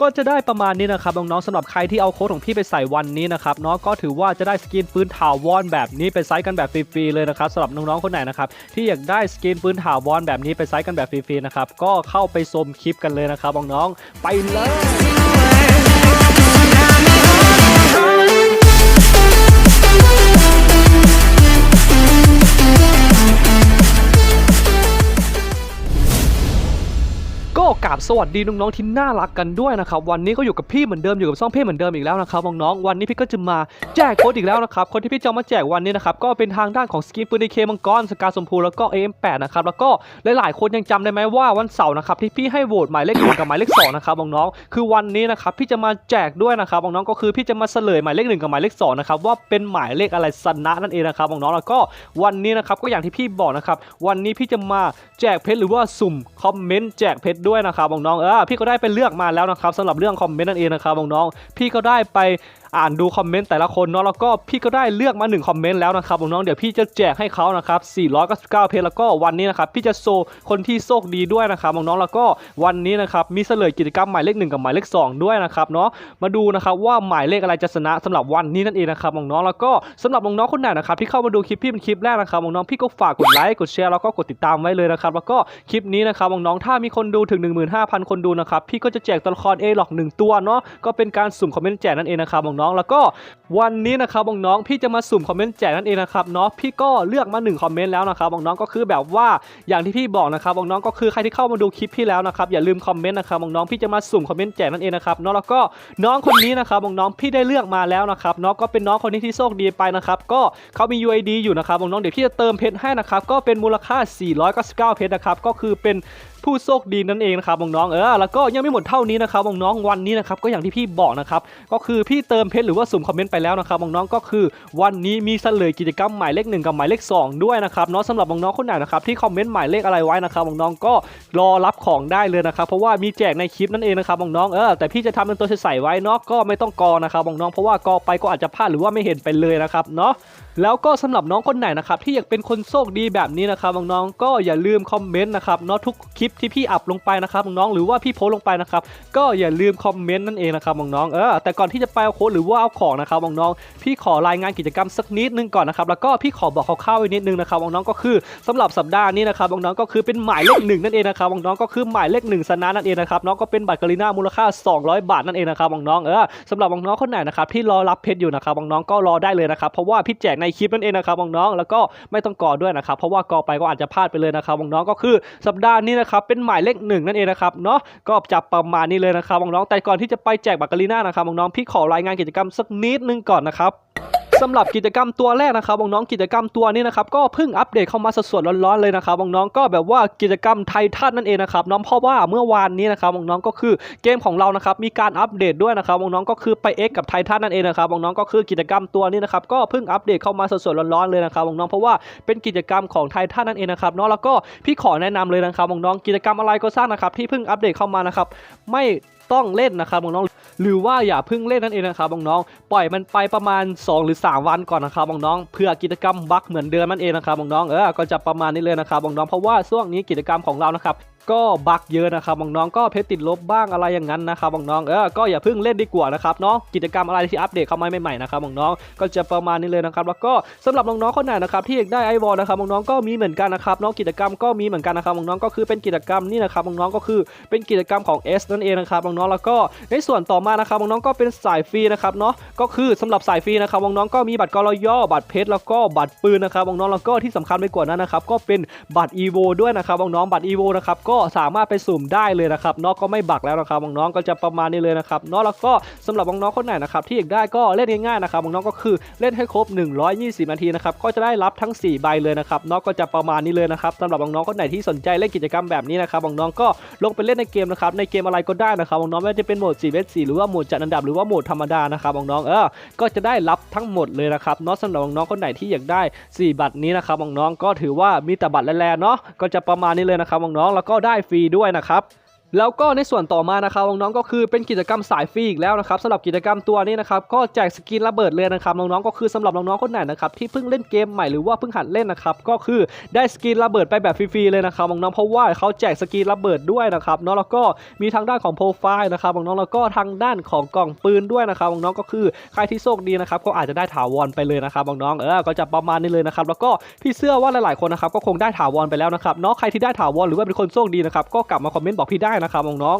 ก็จะได้ประมาณนี้นะครับน้องๆสำหรับใครที่เอาโค้ดของพี่ไปใส่วันนี้นะครับเนาะก็ถือว่าจะได้สกินปืนถาวรแบบนี้ไปไซส์กันแบบฟรีๆเลยนะครับสำหรับน้องๆคนไหนนะครับที่อยากได้สกินปืนถาวรแบบนี้ไปไซส์กันแบบฟรีๆนะครับก็เข้าไปชมคลิปกันเลยนะครับน้องๆไปเลย สวัสดีน้องๆที่น่ารักกันด้วยนะครับวันนี้ก็อยู่กับพี่เหมือนเดิมอยู่กับซ่องพี่เหมือนเดิมอีกแล้วนะครับน้องๆวันนี้พี่ก็จะมาแจกโค้ดอีกแล้วนะครับคนที่พี่จะเอามาแจกวันนี้นะครับก็เป็นทางด้านของสกินปืนในเคมังกรสกาสมพูแล้วก็ AM8 นะครับแล้วก็หลายๆคนยังจำได้ไหมว่าวันเสาร์นะครับที่พี่ให้โหวตหมายเลขหนึ่งกับหมายเลขสองนะครับน้องๆคือวันนี้นะครับพี่จะมาแจกด้วยนะครับน้องๆก็คือพี่จะมาเฉลยหมายเลขหนึ่งกับหมายเลขสองนะครับว่าเป็นหมายเลขอะไรสนะนั่นเองนะครับน้องๆแล้วก็วันนี้นะครับก็อย่างที่พี่บอกนะครับวันนี้พี่จะมาแจกเพชรหรือว่าสุ่มคอมเมนต์แจกเพชรด้วยนะครับน้องเออพี่ก็ได้ไปเลือกมาแล้วนะครับสำหรับเรื่องคอมเมนต์นั่นเองนะครับน้องๆพี่ก็ได้ไป อ่านดูคอมเมนต์แต่ละคนเนาะแล้วก็พี่ก็ได้เลือกมา1คอมเมนต์แล้วนะครับน้องๆเดี๋ยวพี่จะแจกให้เขานะครับ499เพชรแล้วก็วันนี้นะครับพี่จะโซคนที่โชคดีด้วยนะครับน้องๆแล้วก็วันนี้นะครับมีเฉลยกิจกรรมหมายเลขหนึ่งกับหมายเลขสองด้วยนะครับเนาะมาดูนะครับว่าหมายเลขอะไรจะชนะสำหรับวันนี้นั่นเองนะครับน้องๆแล้วก็สำหรับน้องๆคนไหนนะครับที่เข้ามาดูคลิปพี่เป็นคลิปแรกนะครับน้องๆพี่ก็ฝากกดไลค์กดแชร์แล้วก็กดติดตามไว้เลยนะครับแล้วก็คลิปนี้นะครับน้องๆถ้ามีคนดูถึง 15,000 คนดูนะครับพี่ก็จะแจกตัวละครเอหลอกหนึ่งตัวเนาะก็เป็นการสุ่มคอมเมนต์แจกนั่นเองนะครับน้องๆ แล้วก็วันนี้นะครับน้องๆพี่จะมาสุ่มคอมเมนต์แจกนั่นเองนะครับเนาะพี่ก็เลือกมา1คอมเมนต์แล้วนะครับน้องๆก็คือแบบว่าอย่างที่พี่บอกนะครับน้องๆก็คือใครที่เข้ามาดูคลิปพี่แล้วนะครับอย่าลืมคอมเมนต์นะครับน้องๆพี่จะมาสุ่มคอมเมนต์แจกนั่นเองนะครับเนาะแล้วก็น้องคนนี้นะครับน้องๆพี่ได้เลือกมาแล้วนะครับเนาะก็เป็นน้องคนนี้ที่โชคดีไปนะครับก็เขามี UID อยู่นะครับน้องๆเดี๋ยวพี่จะเติมเพชรให้นะครับก็เป็นมูลค่า 499 เพชรนะครับก็คือเป็น ผู้โชคดีนั่นเองนะครับน้องๆเออแล้วก็ยังไม่หมดเท่านี้นะครับน้องๆวันนี้นะครับก็อย่างที่พี่บอกนะครับก็คือพี่เติมเพชรหรือว่าสุ่มคอมเมนต์ไปแล้วนะครับน้องๆก็คือ วันนี้มีเฉลยกิจกรรมหมายเลขหนึ่งกับหมายเลขสองด้วยนะครับเนาะสำหรับน้องๆคนไหนนะครับที่คอมเมนต์หมายเลขอะไรไว้นะครับน้องๆก็รอรับของได้เลยนะครับเพราะว่ามีแจกในคลิปนั่นเองนะครับน้องๆเออแต่พี่จะทำเป็นตัวใส่ไว้เนาะก็ไม่ต้องกอนะครับน้องๆเพราะว่ากอไปก็อาจจะพลาดหรือว่าไม่เห็นไปเลยนะครับเนาะ แล้วก็สำหรับน้องคนไหนนะครับที่อยากเป็นคนโชคดีแบบนี้นะครับน้องๆก็อย่าลืมคอมเมนต์นะครับเนาะทุกคลิปที่พี่อัพลงไปนะครับน้องๆหรือว่าพี่โพสลงไปนะครับก็อย่าลืมคอมเมนต์นั่นเองนะครับน้องๆเออแต่ก่อนที่จะไปเอาโค้ดหรือว่าเอาของนะครับน้องๆพี่ขอรายงานกิจกรรมสักนิดนึงก่อนนะครับแล้วก็พี่ขอบอกคร่าวๆไว้นิดนึงนะครับน้องๆก็คือสำหรับสัปดาห์นี้นะครับน้องๆก็คือเป็นหมายเลขหนึ่งนั่นเองนะครับน้องๆก็คือหมายเลขหนึ่งสนะนั่นเองนะครับน้องก็เป็นบัตรกรีน่ามูลค่า 200 บาทนั่นเองนะครับน้องๆเออสำหรับน้องๆคนไหนนะครับที่รอรับเพชรอยู่นะครับน้องๆก็รอได้เลยนะครับเพราะว่าพี่แจกในคลิปนั่นเองนะครับน้องๆแล้วก็ไม่ต้องกอด้วยนะครับเพราะว่ากอไปก็อาจจะพลาดไปเลยนะครับน้องๆก็คือสัปดาห์นี้นะครับเป็นหมายเลขหนึ่งนั่นเองนะครับเนาะก็จะประมาณนี้เลยนะครับน้องๆแต่ก่อนที่จะไปแจกบัตรกรีน่านะครับน้องๆพี่ขอรายงานกิจกรรมสักนิดนึงก่อนนะครับ สำหรับกิจกรรมตัวแรกนะครับน้องกิจกรรมตัวนี้นะครับก็เพิ่งอัปเดตเข้ามาสดๆร้อนๆเลยนะครับน้องก็แบบว่ากิจกรรมไททันนั่นเองนะครับน้องเพราะว่าเมื่อวานนี้นะครับน้องก็คือเกมของเรานะครับมีการอัปเดตด้วยนะครับน้องก็คือไปเอ็กกับไททันนั่นเองนะครับน้องก็คือกิจกรรมตัวนี้นะครับก็เพิ่งอัปเดตเข้ามาสดๆร้อนๆเลยนะครับน้องเพราะว่าเป็นกิจกรรมของไททันนั่นเองนะครับเนาะแล้วก็พี่ขอแนะนำเลยนะครับน้องกิจกรรมอะไรก็สร้างนะครับที่เพิ่งอัปเดตเข้ามานะครับไม่ ต้องเล่นนะครับน้องๆหรือว่าอย่าเพิ่งเล่นนั่นเองนะครับน้องๆปล่อยมันไปประมาณ 2 หรือ 3 วันก่อนนะครับน้องๆเพื่อกิจกรรมบักเหมือนเดิมนั่นเองนะครับน้องๆเออก็จะประมาณนี้เลยนะครับน้องๆเพราะว่าช่วงนี้กิจกรรมของเรานะครับ ก็บักเยอะนะครับน้องๆก็เพชรติดลบบ้างอะไรอย่างนั้นนะครับน้องๆเออก็อย่าเพิ่งเล่นดีกว่านะครับเนาะกิจกรรมอะไรที่อัปเดตเข้ามาใหม่ๆนะครับน้องๆก็จะประมาณนี้เลยนะครับแล้วก็สำหรับน้องๆคนไหนนะครับที่อยากได้ไอวอลนะครับน้องๆก็มีเหมือนกันนะครับน้องกิจกรรมก็มีเหมือนกันนะครับน้องๆก็คือเป็นกิจกรรมนี่นะครับน้องๆก็คือเป็นกิจกรรมของ S นั่นเองนะครับน้องๆแล้วก็ในส่วนต่อมานะครับน้องๆก็เป็นสายฟรีนะครับเนาะก็คือสำหรับสายฟรีนะครับน้องๆก็มีบัตรกรย่อบัตรเพชรแล้วก็บัตรปืนนะครับน้องๆแล้วก็ที่สำคัญไปกว่านั้นนะครับก็เป็นบัตร EVO ด้วยนะครับน้องๆบัตร EVO นะครับก็็สามารถไปสุ่มได้เลยนะครับเนาะก็ไม่บักแล้วนะครับน้องก็จะประมาณนี้เลยนะครับเนาะแล้วก็สำหรับน้องคนไหนนะครับที่อยากได้ก็เล่นง่ายๆนะครับน้องก็คือเล่นให้ครบ 120 นาทีนะครับก็จะได้รับทั้ง 4 ใบเลยนะครับเนาะก็จะประมาณนี้เลยนะครับสำหรับน้องคนไหนที่สนใจเล่นกิจกรรมแบบนี้นะครับน้องก็ลงไปเล่นในเกมนะครับในเกมอะไรก็ได้นะครับน้องไม่ว่าจะเป็นโหมด4 v 4หรือว่าโหมดจัดอันดับหรือว่าโหมดธรรมดานะครับน้องเออก็จะได้รับทั้งหมดเลยนะครับเนาะสำหรับน้องคนไหนที่อยากได้ 4 บัตรนี้นะครับน้องก็ถือว่ามีแต่บัตรแลเนาะก็จะประมาณนี้เลยนะครับน้องแล้วก็ได้ฟรีด้วยนะครับ แล้วก็ในส่วนต่อมานะครับน้องๆก็คือเป็นกิจกรรมสายฟรีอีกแล้วนะครับสำหรับกิจกรรมตัวนี้นะครับก็แจกสกินระเบิดเลยนะครับน้องๆก็คือสำหรับน้องๆคนไหนนะครับที่เพิ่งเล่นเกมใหม่หรือว่าเพิ่งหัดเล่นนะครับก็คือได้สกินระเบิดไปแบบฟรีๆเลยนะครับน้องๆเพราะว่าเขาแจกสกินระเบิดด้วยนะครับเนาะแล้วก็มีทางด้านของโปรไฟล์นะครับน้องๆแล้วก็ทางด้านของกล่องปืนด้วยนะครับน้องๆก็คือใครที่โชคดีนะครับก็อาจจะได้ถาวรไปเลยนะครับน้องๆเออก็จะประมาณนี้เลยนะครับแล้วก็พี่เชื่อว่าหลายๆคนนะครับก็คงได้ถาวรไปแล้วนะครับเนาะใครที่ได้ถาวรหรือว่าเป็นคนโชคดีนะครับก็กลับมาคอมเมนต์บอกพี่ได้นะครับน้อง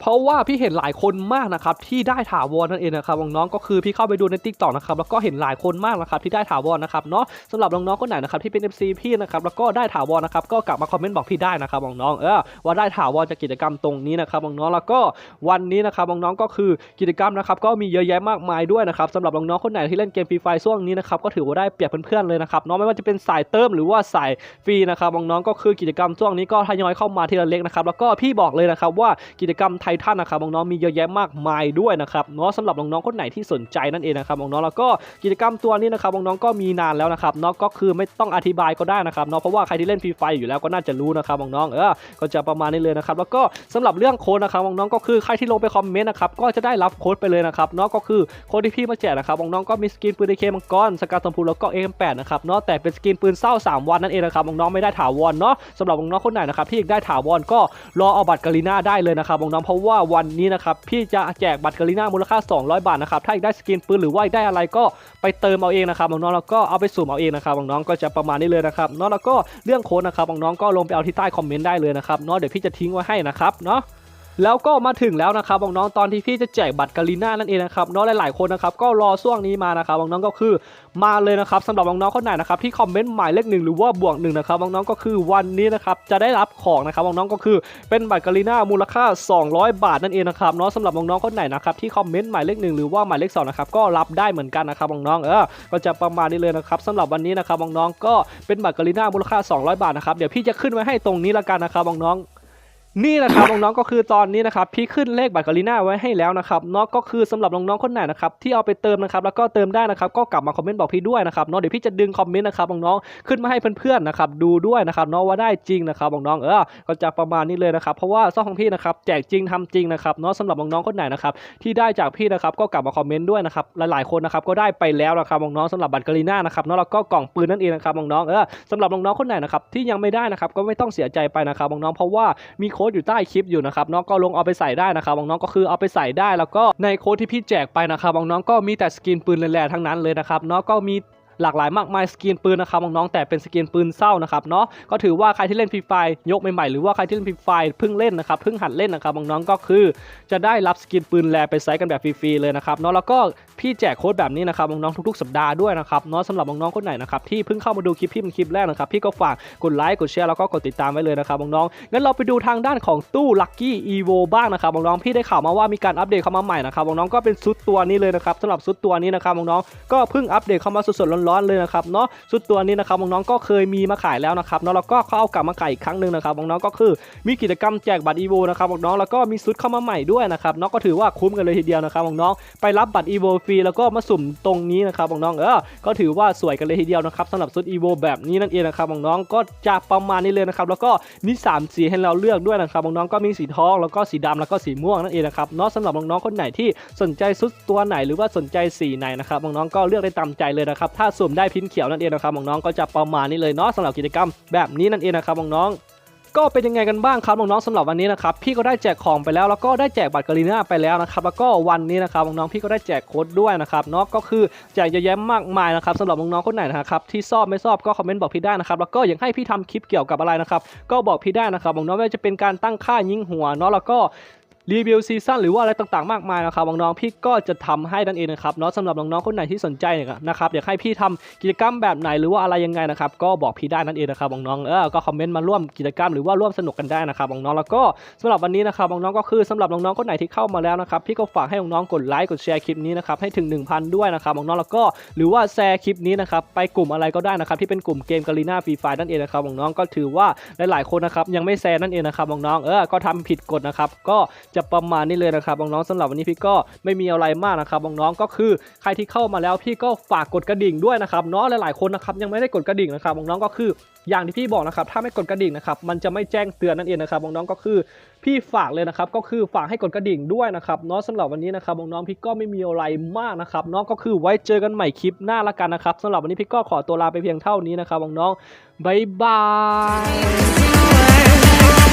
เพราะว่าพี่เห็นหลายคนมากนะครับที่ได้ถาวรนั่นเองนะครับน้องๆก็คือพี่เข้าไปดูในติ๊กต็อกนะครับแล้วก็เห็นหลายคนมากนะครับที่ได้ถาวรนะครับเนาะสำหรับน้องๆคนไหนนะครับที่เป็น FC พี่นะครับแล้วก็ได้ถาวรนะครับก็กลับมาคอมเมนต์บอกพี่ได้นะครับน้องๆเออว่าได้ถาวรจากกิจกรรมตรงนี้นะครับน้องๆแล้วก็วันนี้นะครับน้องๆก็คือกิจกรรมนะครับก็มีเยอะแยะมากมายด้วยนะครับสำหรับน้องๆคนไหนที่เล่นเกมฟรีไฟช่วงนี้นะครับก็ถือว่าได้เปรียบเพื่อนๆเลยนะครับเนาะไม่ว่าจะเป็นสายเติมหรือว่าสายฟรีนะครับน้องๆก็คือกิจกรรมช่วงนี้ก็ทยอยเข้ามาทีละเล็กนะครับแล้วก็พี่บอกเลยนะครับว่ากิจกรรมไททันนะครับน้องๆมีเยอะแยะมากมายด้วยนะครับเนาะสำหรับน้องๆคนไหนที่สนใจนั่นเองนะครับน้องๆแล้วก็กิจกรรมตัวนี้นะครับน้องๆก็มีนานแล้วนะครับเนาะก็คือไม่ต้องอธิบายก็ได้นะครับเนาะเพราะว่าใครที่เล่นฟรีไฟอยู่แล้วก็น่าจะรู้นะครับน้องๆเออก็จะประมาณนี้เลยนะครับแล้วก็สำหรับเรื่องโค้ดนะครับน้องๆก็คือใครที่ลงไปคอมเมนต์นะครับก็จะได้รับโค้ดไปเลยนะครับเนาะก็คือโค้ดที่พี่มาแจกนะครับน้องๆก็มีสกินปืนเคมังกรสกัดสมพูแล้วก็ M8 นะครับเนาะแต่เป็นสกินปืนเศร้า3 วันนั่นเองนะครับน้องๆไม่ได้ถาวรเนาะสำหรับน้องๆคนไหนนะครับที่อยากได้ถาวรก็รอเอาบัตรกาลิน่าได้เลยนะครับน้องๆเพราะว่าวันนี้นะครับพี่จะแจกบัตรกาลิน่ามูลค่า 200 บาทนะครับถ้าอยากได้สกินปืนหรือว่าอยากได้อะไรก็ไปเติมเอาเองนะครับน้องๆแล้วก็เอาไปสุ่มเอาเองนะครับน้องๆก็จะประมาณนี้เลยนะครับเนาะแล้วก็เรื่องโค้ดนะครับน้องๆก็ลงไปเอาที่ใต้คอมเมนต์ได้เลยนะครับเนาะเดี๋ยวพี่จะทิ้งไว้ให้นะครับเนาะ แล้วก็มาถึงแล้วนะครับน้องๆตอนที่พี่จะแจกบัตรกาลิน่านั่นเองนะครับน้องหลายๆคนนะครับก็รอช่วงนี้มานะครับน้องๆก็คือมาเลยนะครับสำหรับน้องๆคนไหนนะครับที่คอมเมนต์หมายเลขหนึ่งหรือว่าบวกหนึ่งนะครับน้องๆก็คือวันนี้นะครับจะได้รับของนะครับน้องๆก็คือเป็นบัตรกาลิน่ามูลค่า 200 บาทนั่นเองนะครับเนาะสำหรับน้องๆคนไหนนะครับที่คอมเมนต์หมายเลขหนึ่งหรือว่าหมายเลขสองนะครับก็รับได้เหมือนกันนะครับน้องๆเออก็จะประมาณนี้เลยนะครับสำหรับวันนี้นะครับน้องๆก็เป็นบัตรกาลิน่ามูลค่า 200 บาทนะครับเดี๋ยวพี่จะขึ้นไว้ให้ตรงนี้ละกันนะครับน้องๆ นี่นะครับน้องๆก็คือตอนนี้นะครับพี่ขึ้นเลขบัตรกาลิน่าไว้ให้แล้วนะครับเนาะก็คือสำหรับน้องๆคนไหนนะครับที่เอาไปเติมนะครับแล้วก็เติมได้นะครับก็กลับมาคอมเมนต์บอกพี่ด้วยนะครับเนาะเดี๋ยวพี่จะดึงคอมเมนต์นะครับน้องๆขึ้นมาให้เพื่อนๆนะครับดูด้วยนะครับเนาะว่าได้จริงนะครับน้องๆเออก็จะประมาณนี้เลยนะครับเพราะว่าซ่องของพี่นะครับแจกจริงทำจริงนะครับเนาะสำหรับน้องๆคนไหนนะครับที่ได้จากพี่นะครับก็กลับมาคอมเมนต์ด้วยนะครับหลายๆคนนะครับก็ได้ไปแล้วนะครับน้องๆสำหรับบัตรกาลิน่านะครับเนาะแล้วก็กล่องปืนนั่นเองนะครับน้องๆเออสำหรับน้องๆคนไหนนะครับที่ยังไม่ได้นะครับก็ไม่ต้องเสียใจไปนะครับน้องๆเพราะว่ามีค้ดอยู่ใต้คลิปอยู่นะครับน้องก็ลงเอาไปใส่ได้นะครับน้องก็คือเอาไปใส่ได้ แล้วก็ในโค้ดที่พี่แจกไปนะครับน้องก็มีแต่สกินปืนแร่ๆทั้งนั้นเลยนะครับน้องก็มี หลากหลายมากมายสกินปืนนะครับน้องๆแต่เป็นสกินปืนเศร้านะครับเนาะก็ถือว่าใครที่เล่นฟรีไฟยกใหม่ๆหรือว่าใครที่เล่นฟรีไฟเพิ่งเล่นนะครับเพิ่งหัดเล่นนะครับน้องๆก็คือ จะได้รับสกินปืนแรไปใช้กันแบบฟรีๆเลยนะครับเนาะแล้วก็พี่แจกโค้ดแบบนี้นะครับน้องๆทุกๆสัปดาห์ด้วยนะครับเนาะสำหรับน้องๆคนไหนนะครับที่เพิ่งเข้ามาดูคลิปพี่เป็นคลิปแรกนะครับพี่ก็ฝากกดไลค์กดแชร์แล้วก็กดติดตามไว้เลยนะครับน้องๆงั้นเราไปดูทางด้านของตู้ Lucky Evo บ้างนะครับน้องๆพี่ได้ข่าวมาว่ามีการอัปเดตเข้ามาใหม่นะครับน้องๆก็เป็นชุดตัวนี้เลยนะครับสำหรับชุดตัวนี้นะครับน้องๆก็เพิ่งอัปเดตเข้ามาสดๆร้อนๆเลยนะครับเนาะชุดตัวนี้นะครับน้องๆก็เคยมีมาขายแล้วนะครับเนาะแล้วก็เขาเอากลับมาขายอีกครั้งหนึ่งนะครับน้องๆก็คือมีกิจกรรมแจกบัตร Evo นะครับน้องๆแล้วก็มีชุดเข้ามาใหม่ด้วยนะครับเนาะก็ถือว่าคุ้มกันเลยทีเดียวนะครับน้องๆไปรับบัตร Evo ฟรีแล้วก็มาสุ่มตรงนี้นะครับน้องๆเออก็ถือว่าสวยกันเลยทีเดียวนะครับสำหรับชุด Evo แบบนี้นั่นเองนะครับน้องๆก็จะประมาณนี้เลยนะครับแล้วก็มีสามสีให้เราเลือกด้วยนะครับน้องๆก็มีสีทองแล้วก็สีดำแล้วก็สีม่วงนั่นเองนะครับเนาะสำหรับน้องๆคนไหนที่สนใจชุดตัวไหนหรือว่าสนใจสีไหนนะครับน้องๆก็เลือกได้ตามใจเลยนะครับถ้าสุ่มได้พินเขียวนั่นเองนะครับน้องๆก็จะประมาณนี้เลยเนาะสำหรับกิจกรรมแบบนี้นั่นเองนะครับน้องก็เป็นยังไงกันบ้างครับน้องๆสำหรับวันนี้นะครับพี่ก็ได้แจกของไปแล้วแล้วก็ได้แจกบัตรกาลิน่าไปแล้วนะครับแล้วก็วันนี้นะครับน้องๆพี่ก็ได้แจกโค้ดด้วยนะครับเนาะก็คือแจกเยอะแยะมากมายนะครับสำหรับน้องๆคนไหนนะครับที่ชอบไม่ชอบก็คอมเมนต์บอกพี่ได้นะครับแล้วก็อยากให้พี่ทำคลิปเกี่ยวกับอะไรนะครับก็บอกพี่ได้นะครับน้องๆไม่ว่าจะเป็นการตั้งค่ายิงหัวเนาะแล้วก็ รีวิวซีซั่นหรือว่าอะไรต่างๆมากมายนะครับน้องๆพี่ก็จะทำให้นั่นเองนะครับเนาะสำหรับน้องๆคนไหนที่สนใจนะครับอยากให้พี่ทำกิจกรรมแบบไหนหรือว่าอะไรยังไงนะครับก็บอกพี่ได้นั่นเองนะครับน้องๆเออก็คอมเมนต์มาร่วมกิจกรรมหรือว่าร่วมสนุกกันได้นะครับน้องๆแล้วก็สำหรับวันนี้นะครับน้องๆก็คือสำหรับน้องๆคนไหนที่เข้ามาแล้วนะครับพี่ก็ฝากให้น้องๆกดไลค์กดแชร์คลิปนี้นะครับให้ถึง 1,000 ด้วยนะครับน้องๆแล้วก็หรือว่าแชร์คลิปนี้นะครับไปกลุ่มอะไรก็ได้นะครับที่เป็นกลุ่มเกมกาลีนาฟรีไฟนั่นเองนะครับน้องๆก็ถือว่าหลายๆคนนะครับยังไม่แชร์นั่นเองนะครับน้องๆเออก็ทำผิดกฎนะครับก็จะประมาณนี้เลยนะครับน้องๆสำหรับวันนี้พี่ก็ไม่มีอะไรมากนะครับน้องๆก็คือใครที่เข้ามาแล้วพี่ก็ฝากกดกระดิ่งด้วยนะครับเนาะหลายๆคนนะครับยังไม่ได้กดกระดิ่งนะครับน้องๆก็คืออย่างที่พี่บอกนะครับถ้าไม่กดกระดิ่งนะครับมันจะไม่แจ้งเตือนนั่นเองนะครับน้องๆก็คือพี่ฝากเลยนะครับก็คือฝากให้กดกระดิ่งด้วยนะครับเนาะสำหรับวันนี้นะครับน้องๆพี่ก็ไม่มีอะไรมากนะครับน้องก็คือไว้เจอกันใหม่คลิปหน้าละกันนะครับสำหรับวันนี้พี่ก็ขอตัวลาไปเพียงเท่านี้นะครับน้องๆบ๊ายบาย